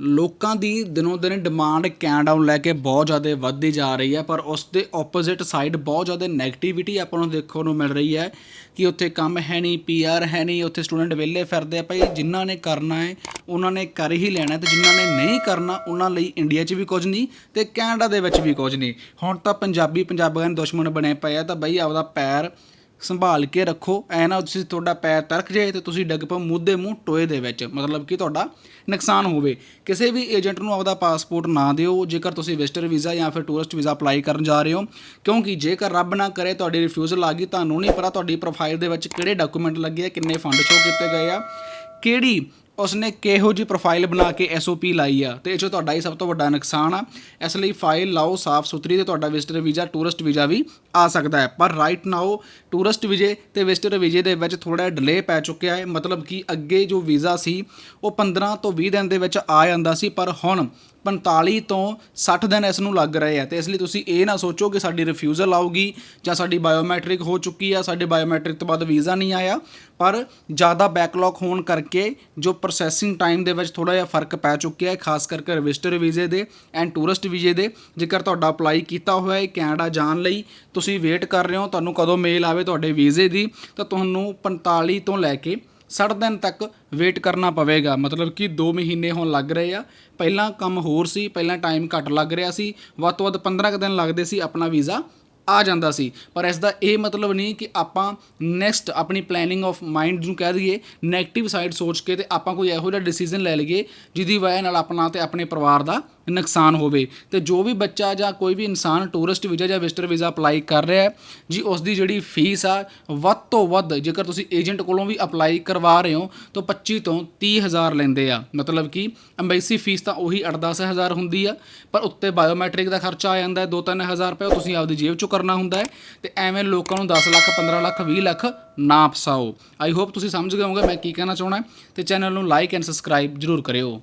ਲੋਕਾਂ ਦੀ ਦਿਨੋਂ ਦਿਨ ਡਿਮਾਂਡ ਕੈਨੇਡਾ ਨੂੰ ਲੈ ਕੇ ਬਹੁਤ ਜ਼ਿਆਦਾ ਵੱਧਦੀ ਜਾ ਰਹੀ ਹੈ, ਪਰ ਉਸ ਦੇ ਆਪੋਜ਼ਿਟ ਸਾਈਡ ਬਹੁਤ ਜ਼ਿਆਦਾ ਨੈਗੇਟਿਵਿਟੀ ਆਪਾਂ ਨੂੰ ਦੇਖਣ ਨੂੰ ਮਿਲ ਰਹੀ ਹੈ ਕਿ ਉੱਥੇ ਕੰਮ ਹੈ ਨਹੀਂ ਪੀਆਰ ਹੈ ਨਹੀਂ, ਉੱਥੇ ਸਟੂਡੈਂਟ ਵਿਹਲੇ ਫਿਰਦੇ ਆ, ਭਾਈ ਜਿਨ੍ਹਾਂ ਨੇ ਕਰਨਾ ਹੈ, ਉਹਨਾਂ ਨੇ ਕਰ ਹੀ ਲੈਣਾ ਹੈ ਤੇ ਜਿਨ੍ਹਾਂ ਨੇ ਨਹੀਂ ਕਰਨਾ, ਉਹਨਾਂ ਲਈ ਇੰਡੀਆ 'ਚ ਵੀ ਕੁਝ ਨਹੀਂ ਤੇ ਕੈਨੇਡਾ ਦੇ ਵਿੱਚ ਵੀ ਕੁਝ ਨਹੀਂ। ਹੁਣ ਤਾਂ ਪੰਜਾਬੀ ਪੰਜਾਬੀਆਂ ਦੇ ਦੁਸ਼ਮਣ ਬਣੇ ਪਏ ਆ, ਤਾਂ ਬਈ ਆਪਦਾ ਪੈਰ ਸੰਭਾਲ ਕੇ ਰੱਖੋ। ਐ ਨਾ ਤੁਸੀਂ ਤੁਹਾਡਾ ਪੈਰ ਤਰਕ ਜਾਏ ਤੇ ਤੁਸੀਂ ਡਿੱਗ ਪਓ ਮੁੱਦੇ ਮੂੰਹ ਟੋਏ ਦੇ ਵਿੱਚ। ਮਤਲਬ ਕਿ ਤੁਹਾਡਾ ਨੁਕਸਾਨ ਹੋਵੇ। ਕਿਸੇ ਵੀ ਏਜੰਟ ਨੂੰ ਆਪਦਾ ਪਾਸਪੋਰਟ ਨਾ ਦਿਓ। ਜੇਕਰ ਤੁਸੀਂ ਵਿਜ਼ਟਰ ਵੀਜ਼ਾ ਜਾਂ ਫਿਰ ਟੂਰਿਸਟ ਵੀਜ਼ਾ ਅਪਲਾਈ ਕਰਨ ਜਾ ਰਹੇ ਹੋ, ਕਿਉਂਕਿ ਜੇਕਰ ਰੱਬ ਨਾ ਕਰੇ ਤੁਹਾਡੀ ਰਿਫਿਊਜ਼ਲ ਆ ਗਈ, ਤੁਹਾਨੂੰ ਨਹੀਂ ਪਤਾ ਤੁਹਾਡੀ ਪ੍ਰੋਫਾਈਲ ਦੇ ਵਿੱਚ ਕਿਹੜੇ ਡਾਕੂਮੈਂਟ ਲੱਗੇ ਆ, ਕਿੰਨੇ ਫੰਡ ਸ਼ੋ ਕੀਤੇ ਗਏ ਆ, ਕਿਹੜੀ ਉਸਨੇ ਕਿਹੋ ਜੀ ਪ੍ਰੋਫਾਈਲ ਬਣਾ ਕੇ ਐਸਓਪੀ ਲਾਈ ਆ? ਤੇ ਇਹ 'ਚ ਤੁਹਾਡਾ ਹੀ ਸਭ ਤੋਂ ਵੱਡਾ ਨੁਕਸਾਨ ਆ, ਇਸ ਲਈ ਫਾਈਲ ਲਾਓ ਸਾਫ਼ ਸੁਥਰੀ ਤੇ ਤੁਹਾਡਾ ਵਿਜ਼ਟਰ ਵੀਜ਼ਾ ਟੂਰਿਸਟ ਵੀਜ਼ਾ ਵੀ ਆ ਸਕਦਾ ਹੈ। ਪਰ ਰਾਈਟ ਨਾਓ ਟੂਰਿਸਟ ਵੀਜ਼ੇ ਤੇ ਵਿਜ਼ਟਰ ਵੀਜ਼ੇ ਦੇ ਵਿੱਚ ਥੋੜਾ ਡਿਲੇ ਪੈ ਚੁੱਕਿਆ ਹੈ। ਮਤਲਬ ਕਿ ਅੱਗੇ ਜੋ ਵੀਜ਼ਾ ਸੀ, ਉਹ 15 ਤੋਂ 20 ਦਿਨ ਦੇ ਵਿੱਚ ਆ ਜਾਂਦਾ ਸੀ। ਪਰ ਹੁਣ 45 ਤੋਂ 60 ਦਿਨ ਇਸ ਨੂੰ ਲੱਗ ਰਹੇ ਆ ਤੇ ਇਸ ਲਈ ਤੁਸੀਂ ਇਹ ਨਾ ਸੋਚੋ ਕਿ ਸਾਡੀ ਰਿਫਿਊਜ਼ਲ ਆਊਗੀ ਜਾਂ ਸਾਡੀ ਬਾਇਓਮੈਟ੍ਰਿਕ ਹੋ ਚੁੱਕੀ ਆ, ਸਾਡੇ ਬਾਇਓਮੈਟ੍ਰਿਕ ਤੋਂ ਬਾਅਦ ਵੀਜ਼ਾ ਨਹੀਂ ਆਇਆ। ਪਰ ਜ਼ਿਆਦਾ ਬੈਕਲੌਗ ਹੋਣ ਕਰਕੇ ਜੋ ਪ੍ਰੋਸੈਸਿੰਗ ਟਾਈਮ ਦੇ ਵਿੱਚ ਥੋੜਾ ਜਿਹਾ ਫ਼ਰਕ ਪੈ ਚੁੱਕਿਆ ਹੈ, ਖਾਸ ਕਰਕੇ ਰਜਿਸਟਰ ਵੀਜ਼ੇ ਦੇ ਐਂਡ ਟੂਰਿਸਟ ਵੀਜ਼ੇ ਦੇ, ਜੇਕਰ ਤੁਹਾਡਾ ਅਪਲਾਈ ਕੀਤਾ ਹੋਇਆ ਹੈ ਕੈਨੇਡਾ ਜਾਣ ਲਈ, ਤੁਸੀਂ ਵੇਟ ਕਰ ਰਹੇ ਹੋ, ਤੁਹਾਨੂੰ ਕਦੋਂ ਮੇਲ ਆਵੇ ਤੁਹਾਡੇ ਵੀਜ਼ੇ ਦੀ, ਤਾਂ ਤੁਹਾਨੂੰ 45 ਤੋਂ ਲੈ ਕੇ 60 ਦਿਨ ਤੱਕ ਵੇਟ ਕਰਨਾ ਪਵੇਗਾ। ਮਤਲਬ ਕਿ 2 ਮਹੀਨੇ ਹੁਣ ਲੱਗ ਰਹੇ ਆ। ਪਹਿਲਾਂ ਕੰਮ ਹੋਰ ਸੀ, ਪਹਿਲਾਂ ਟਾਈਮ ਘੱਟ ਲੱਗ ਰਿਹਾ ਸੀ। ਵੱਧ ਤੋਂ ਵੱਧ 15 ਕੁ ਦਿਨ ਲੱਗਦੇ ਸੀ, ਆਪਣਾ ਵੀਜ਼ਾ ਆ ਜਾਂਦਾ ਸੀ। ਪਰ ਇਸ ਦਾ ਇਹ ਮਤਲਬ ਨਹੀਂ ਕਿ ਆਪਾਂ ਨੈਕਸਟ ਆਪਣੀ ਪਲੈਨਿੰਗ ਆਫ ਮਾਈਂਡ ਨੂੰ ਕਹਿ ਦਈਏ 네ਗੇਟਿਵ ਸਾਈਡ ਸੋਚ ਕੇ ਤੇ ਆਪਾਂ ਕੋਈ ਇਹੋ ਜਿਹਾ ਡਿਸੀਜਨ ਲੈ ਲਈਏ, ਜਿਹਦੀ ਵਜ੍ਹਾ ਨਾਲ ਆਪਣਾ ਤੇ ਆਪਣੇ ਪਰਿਵਾਰ ਦਾ ਨੁਕਸਾਨ ਹੋਵੇ। ਤੇ ਜੋ ਵੀ ਬੱਚਾ ਜਾਂ ਕੋਈ ਵੀ ਇਨਸਾਨ ਟੂਰਿਸਟ ਵੀਜ਼ਾ ਜਾਂ ਵਿਜ਼ਟਰ ਵੀਜ਼ਾ ਅਪਲਾਈ ਕਰ ਰਿਹਾ ਹੈ, ਜੀ ਉਸ ਦੀ ਜਿਹੜੀ ਫੀਸ ਆ, ਵੱਧ ਤੋਂ ਵੱਧ ਜੇਕਰ ਤੁਸੀਂ ਏਜੰਟ ਕੋਲੋਂ ਵੀ ਅਪਲਾਈ ਕਰਵਾ ਰਹੇ ਹੋ, ਤਾਂ 25 ਤੋਂ 30 ਹਜ਼ਾਰ ਲੈਂਦੇ ਆ। ਮਤਲਬ ਕਿ ਐਮਬੈਸੀ ਫੀਸ ਤਾਂ ਉਹੀ 8-10 ਹਜ਼ਾਰ ਹੁੰਦੀ ਆ, ਪਰ ਉੱਤੇ ਬਾਇਓਮੈਟ੍ਰਿਕ ਦਾ ਖਰਚਾ ਆ ਜਾਂਦਾ ਹੈ 2-3 ਹਜ਼ਾਰ ਰੁਪਏ ਤੁਸੀਂ ਆਪਦੀ ਜੇਬ ਚੋਂ ਕਰਨਾ ਹੁੰਦਾ ਹੈ। ਤੇ ਐਵੇਂ ਲੋਕਾਂ ਨੂੰ 10 ਲੱਖ 15 ਲੱਖ 20 ਲੱਖ ਨਾ ਫਸਾਓ। ਆਈ ਹੋਪ ਤੁਸੀਂ ਸਮਝ ਗਏ ਹੋਵੋਗੇ ਮੈਂ ਕੀ ਕਹਿਣਾ ਚਾਹੁੰਦਾ ਤੇ ਚੈਨਲ ਨੂੰ ਲਾਈਕ ਐਂਡ ਸਬਸਕ੍ਰਾਈਬ ਜਰੂਰ ਕਰਿਓ।